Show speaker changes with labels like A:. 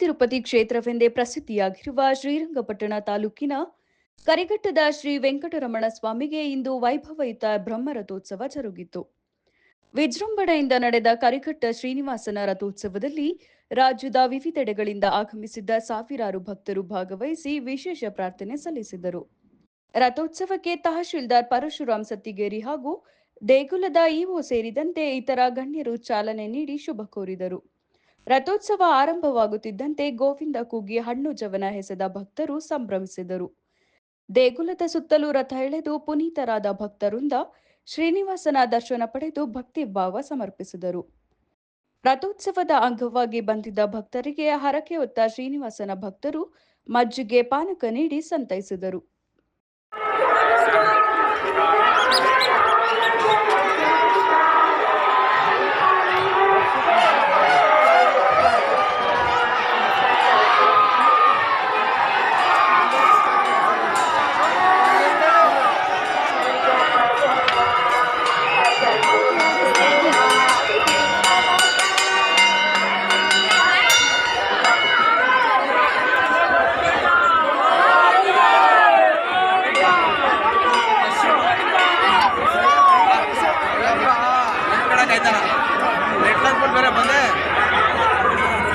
A: ತಿರುಪತಿ ಕ್ಷೇತ್ರವೆಂದೇ ಪ್ರಸಿದ್ಧಿಯಾಗಿರುವ ಶ್ರೀರಂಗಪಟ್ಟಣ ತಾಲೂಕಿನ ಕರಿಘಟ್ಟದ ಶ್ರೀ ವೆಂಕಟರಮಣ ಸ್ವಾಮಿಗೆ ಇಂದು ವೈಭವಯುತ ಬ್ರಹ್ಮರಥೋತ್ಸವ ಜರುಗಿತು. ವಿಜೃಂಭಣೆಯಿಂದ ನಡೆದ ಕರಿಘಟ್ಟ ಶ್ರೀನಿವಾಸನ ರಥೋತ್ಸವದಲ್ಲಿ ರಾಜ್ಯದ ವಿವಿಧೆಡೆಗಳಿಂದ ಆಗಮಿಸಿದ್ದ ಸಾವಿರಾರು ಭಕ್ತರು ಭಾಗವಹಿಸಿ ವಿಶೇಷ ಪ್ರಾರ್ಥನೆ ಸಲ್ಲಿಸಿದರು. ರಥೋತ್ಸವಕ್ಕೆ ತಹಶೀಲ್ದಾರ್ ಪರಶುರಾಮ್ ಸತ್ತಿಗೇರಿ ಹಾಗೂ ದೇಗುಲದ ಇಒ ಸೇರಿದಂತೆ ಇತರ ಗಣ್ಯರು ಚಾಲನೆ ನೀಡಿ ಶುಭ ಕೋರಿದರು. ರಥೋತ್ಸವ ಆರಂಭವಾಗುತ್ತಿದ್ದಂತೆ ಗೋವಿಂದ ಕೂಗಿ ಹಣ್ಣು ಜವನ ಹೆಸದ ಭಕ್ತರು ಸಂಭ್ರಮಿಸಿದರು. ದೇಗುಲದ ಸುತ್ತಲೂ ರಥ ಎಳೆದು ಪುನೀತರಾದ ಭಕ್ತರಿಂದ ಶ್ರೀನಿವಾಸನ ದರ್ಶನ ಪಡೆದು ಭಕ್ತಿ ಭಾವ ಸಮರ್ಪಿಸಿದರು. ರಥೋತ್ಸವದ ಅಂಗವಾಗಿ ಬಂದಿದ್ದ ಭಕ್ತರಿಗೆ ಹರಕೆ ಹೊತ್ತ ಶ್ರೀನಿವಾಸನ ಭಕ್ತರು ಮಜ್ಜಿಗೆ ಪಾನಕ ನೀಡಿ ಸಂತೈಸಿದರು.
B: ಆಯ್ತಾನ ನೆಟ್ಲಂದ್ಬಿಟ್ಟು ಬೇರೆ ಬಂದೆ.